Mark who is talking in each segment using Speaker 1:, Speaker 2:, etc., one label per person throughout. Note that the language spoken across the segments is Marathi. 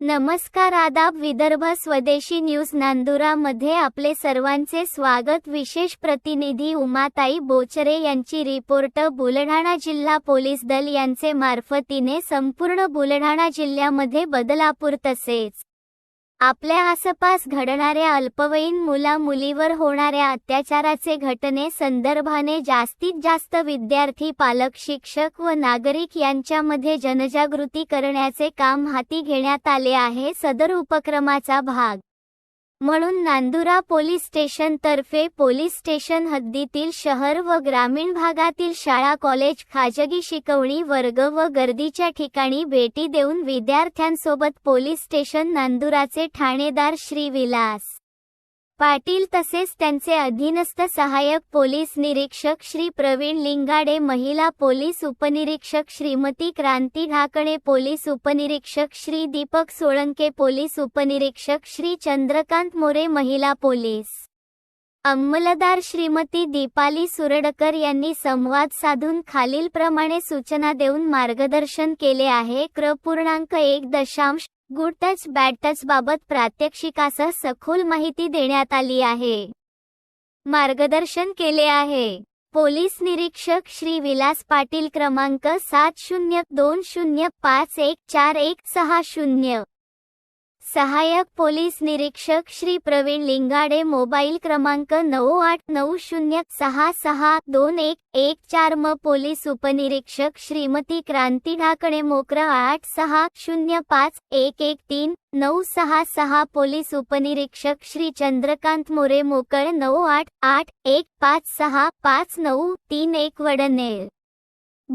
Speaker 1: नमस्कार आदाब विदर्भ स्वदेशी न्यूज नांदुरामध्ये आपले सर्वांचे स्वागत. विशेष प्रतिनिधी उमाताई बोचरे यांची रिपोर्ट. बुलढाणा जिल्हा पोलीस दल यांचे मार्फतीने संपूर्ण बुलढाणा जिल्ह्यामध्ये बदलापूर तसेच आपल्या आसपास घडणाऱ्या अल्पवयीन मुला मुलीवर होणाऱ्या अत्याचाराचे घटने संदर्भाने जास्तीत जास्त विद्यार्थी पालक शिक्षक व नागरिक यांच्यामध्ये जनजागृती करण्याचे काम हाती घेण्यात आले आहे. सदर उपक्रमाचा भाग म्हणून नांदुरा पोलीस स्टेशन तर्फे पोलीस स्टेशन हद्दीतील शहर व ग्रामीण भागातील शाळा कॉलेज खाजगी शिकवणी वर्ग व गर्दीच्या ठिकाणी भेटी देऊन विद्यार्थ्यांसोबत पोलीस स्टेशन नांदुराचे ठाणेदार श्री विलास पाटील तसेच त्यांचे अधीनस्थ सहाय्यक पोलीस निरीक्षक श्री प्रवीण लिंगाडे महिला पोलीस उपनिरीक्षक श्रीमती क्रांती ढाकणे पोलीस उपनिरीक्षक श्री दीपक सोळंके पोलीस उपनिरीक्षक श्री चंद्रकांत मोरे महिला पोलीस अंमलदार श्रीमती दीपाली सुरडकर यांनी संवाद साधून खालीलप्रमाणे सूचना देऊन मार्गदर्शन केले आहे. क्र पूर्णांक एक दशांश गुड टच बॅड टच बाबत प्रात्यक्षिकासह सखोल माहिती देण्यात आली आहे. मार्गदर्शन केले आहे. पोलीस निरीक्षक श्री विलास पाटील क्रमांक सात शून्य दोन शून्य पाच एक चार एक सहा शून्य. सहाय्यक पोलीस निरीक्षक श्री प्रवीण लिंगाडे मोबाईल क्रमांक नऊ आठ नऊ शून्य सहा सहा दोन एक एक चार म पोलीस उपनिरीक्षक श्रीमती क्रांती ढाकणे मोकरा आठ सहा शून्य पाच एक एक तीन नऊ सहा सहा पोलीस उपनिरीक्षक श्री चंद्रकांत मोरे मोकळ नऊ आठ आठ एक पाच सहा पाच नऊ तीन एक वडनेर.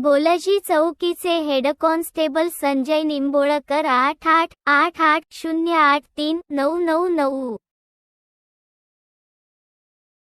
Speaker 1: बोलाजी चौकीचे हेड कॉन्स्टेबल संजय निंबोळकर आठ आठ आठ आठ शून्य आठ तीन नऊ नऊ नऊ.